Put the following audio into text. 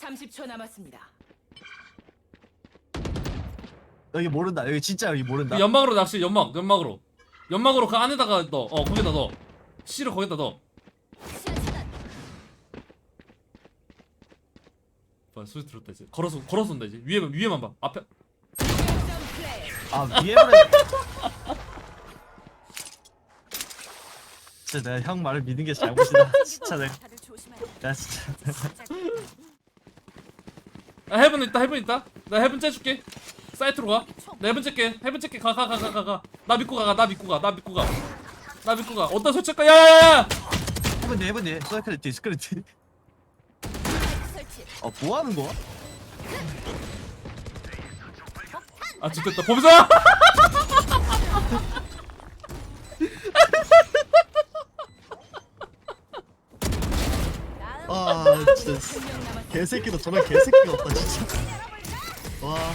30초 남았습니다. 여기 모른다. 여기 진짜 여기 모른다. 연막으로 낚시 연막 연막으로 연막으로 그 안에다가 넣어 어 거기다 넣어 C를 거기다 넣어 봐 소리 들었다 이제 걸어서 걸어서 온다 이제 위에만 위에만 봐 앞에 플레이. 아 위에만. 진짜 내가 형 말을 믿는 게 잘못이다. 진짜 내가. 다들 조심해. 나 진짜. 아 헤븐 있다 헤븐 있다. 나 헤븐 째줄게. 사이트로 가나 헤븐 째게 헤븐 째게. 가 가 가 가 가나 믿고 가나 믿고 가나 믿고 가나 믿고 가. 어디다 설치할까? 야야야 해븐이 해븐이. 스크래티 스크래티. 설치. 어뭐 하는 거야? 아 죽겠다. 범사 아 진짜. 개새끼도 저런 개새끼 같다 진짜. 와.